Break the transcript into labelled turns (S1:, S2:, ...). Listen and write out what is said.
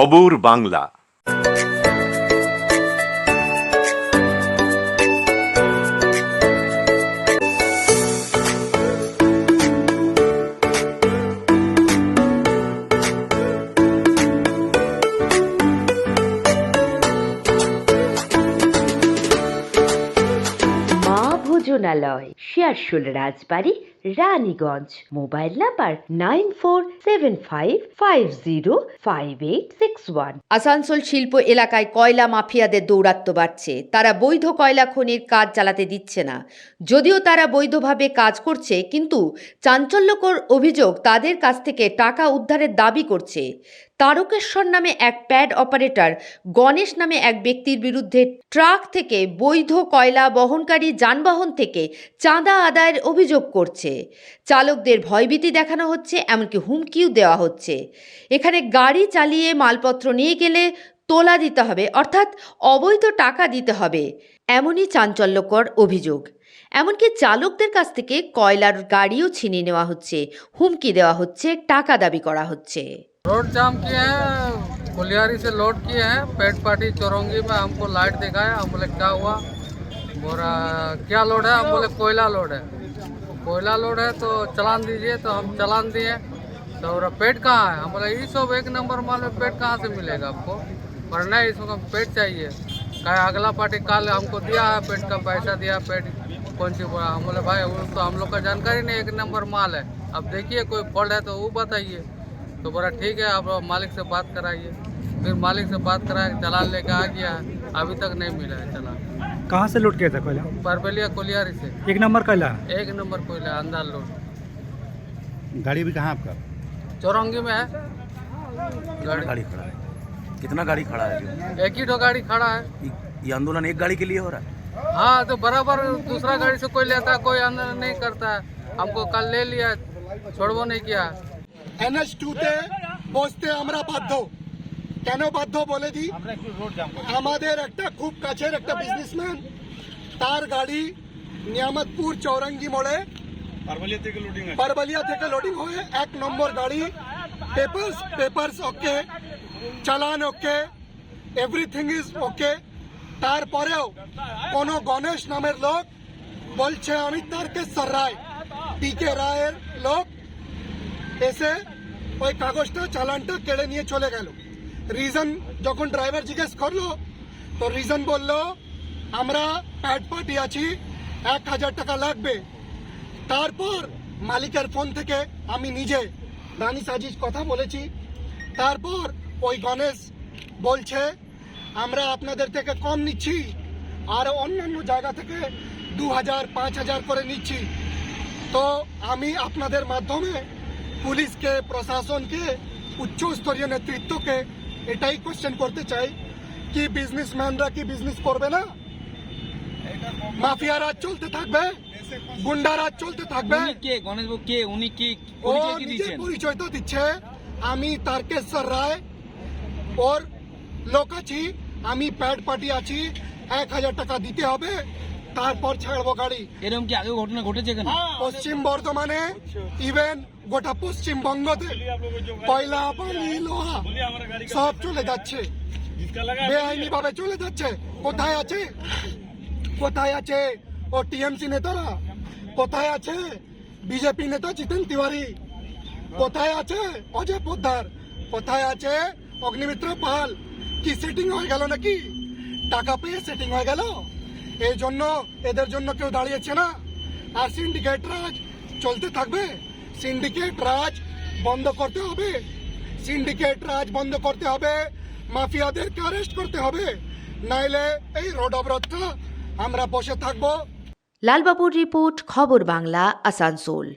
S1: Khabar Bangla.
S2: Maa Bhojanalay Searsole Rajbari Raniganj. Mobile number nine four seven five five zero five eight six one.
S3: Asansol শিল্প এলাকায় কয়লা মাফিয়াদের দৌরাত্ম্য বাড়ছে। তারা বৈধ কয়লা খনির কাজ চালাতে দিচ্ছে না। যদিও তারা বৈধভাবে কাজ করছে, কিন্তু চাঞ্চল্যকর অভিযোগ তাদের কাছ থেকে টাকা উদ্ধারের দাবি করছে। তারকেশ্বর নামে এক প্যাড অপারেটর গণেশ নামে এক ব্যক্তির বিরুদ্ধে ট্রাক থেকে বৈধ কয়লা বহনকারী যানবাহন থেকে চাঁদা আদায়ের অভিযোগ করছে। চালকদের ভয়ভীতি দেখানো হচ্ছে এমনকি হুমকিও দেওয়া হচ্ছে এখানে গাড়ি চালিয়ে মালপত্র নিয়ে গেলে তোলা দিতে হবে অর্থাৎ অবৈধ টাকা দিতে হবে এমনই চাঞ্চল্যকর অভিযোগ এমনকি চালকদের কাছ থেকে কয়লার গাড়িও ছিনিয়ে নেওয়া হচ্ছে হুমকি দেওয়া হচ্ছে টাকা দাবি করা হচ্ছে
S4: रोड जाम किए हैं कुलियारी से लोड किए हैं पेट पार्टी चौरंगी में हमको लाइट दिखाया हम बोले क्या हुआ बोरा क्या लोड है हम बोले कोयला लोड है कोयला लोड है तो चलान दीजिए तो हम चलान दिए। तो बोला पेट कहाँ है? हम बोले ये सब एक नंबर माल में पेट कहाँ से मिलेगा आपको? पर नहीं इसको पेट चाहिए। कहा अगला पार्टी कल हमको दिया है, पेट का पैसा दिया पेट कौन सी बोला? हम बोले, भाई, वो तो हम लोग का जानकारी नहीं, एक नंबर माल है। अब देखिए, कोई फॉल्ट है तो वो बताइए। तो बोला, ठीक है, आप मालिक से बात कराइए। फिर मालिक से बात कराया चलान लेके आ गया अभी तक नहीं मिला है चलान
S5: कहाँ से लूट गया था कोयला?
S4: परबेलिया कोलियारी से।
S5: एक नंबर कोयला?
S4: एक नंबर कोयला अंदर लूट।
S6: गाड़ी भी कहाँ आपका?
S4: चौरंगी में है। गाड़ी
S6: गाड़ी खड़ा है? कितना गाड़ी खड़ा है
S4: एक ही दो गाड़ी खड़ा है।
S6: ये आंदोलन एक गाड़ी के लिए हो रहा है?
S4: हाँ तो बराबर दूसरा गाड़ी से कोई लेता कोई आंदोलन नहीं करता। हमको कल ले लिया छोड़वो नहीं किया।
S7: एन एच टू ते पहुँचते अमराबाद दो। কেন বাধ্য বলে দিই? আমাদের একটা খুব কাছের একটা বিজনেসম্যান তার গাড়ি নিয়ামতপুর চৌরঙ্গি মোড়ে পারবালিয়া থেকে লোডিং হয়ে এক নম্বর গাড়ি পেপার্স পেপার্স ওকে চালান ওকে এভরিথিং ইজ ওকে তারপরেও কোনো গণেশ নামের লোক বলছে আমি তারকেশ্বর রায় পি কে রায়ের লোক এসে ওই কাগজটা চালানটা কেড়ে নিয়ে চলে গেল। রিজন যখন ড্রাইভার জিজ্ঞেস করল, তো রিজন বলল, আমরা প্যাড পার্টি আছি, এক হাজার টাকা লাগবে। তারপর মালিকের ফোন থেকে আমি নিজে রানী সাজিজ কথা বলেছি। তারপর ওই গণেশ বলছে, আমরা আপনাদের থেকে কম নিচ্ছি, আর অন্যান্য জায়গা থেকে দু হাজার, পাঁচ হাজার করে নিচ্ছি। তো আমি আপনাদের মাধ্যমে পুলিশকে, প্রশাসনকে, উচ্চস্তরীয় নেতৃত্বকে এটাই কোশ্চেন করতে চাই কি বিজনেসম্যানরা কি বিজনেস করবে না? মাফিয়া রাজ চলতে থাকবে গুন্ডা রাজ চলতে থাকবে।
S8: কে? গণেশবাবু কে? উনি কি
S7: পরিচয় তো দিচ্ছে। আমি তারকেশ্বর রায় ওর লোক আছি। আমি প্যাড পার্টি আছি। এক হাজার টাকা দিতে হবে। তারপর ছাড়বো গাড়ি।
S8: এরকম কি আগে ঘটনা ঘটেছে কেন
S7: পশ্চিম বর্ধমানে ইভেন গোটা পশ্চিমবঙ্গতে কয়লা পানি লোহা সব চলে যাচ্ছে। বেআইনি ভাবে চলে যাচ্ছে। কোথায় আছে? কোথায় আছে? ও টিএমসি নেতারা? কোথায় আছে? বিজেপি নেতা জিতেন তিওয়ারি? কোথায় আছে? অজয় পোদ্দার? কোথায় আছে? অগ্নিমিত্র পাল? কি সেটিং হয়ে গেল নাকি? টাকা পেয়ে সেটিং হয়ে গেল? এই জন্য এদের জন্য কেউ দাঁড়িয়েছে না। আর সিন্ডিকেট রাজ চলতে থাকবে। সিন্ডিকেট রাজ বন্ধ করতে হবে। সিন্ডিকেট রাজ বন্ধ করতে হবে। মাফিয়াদেরকে অ্যারেস্ট করতে হবে। নাইলে এই রোড অবরোধটা আমরা বসে থাকব।
S3: লালবাবুর রিপোর্ট, খবর বাংলা, আসানসোল।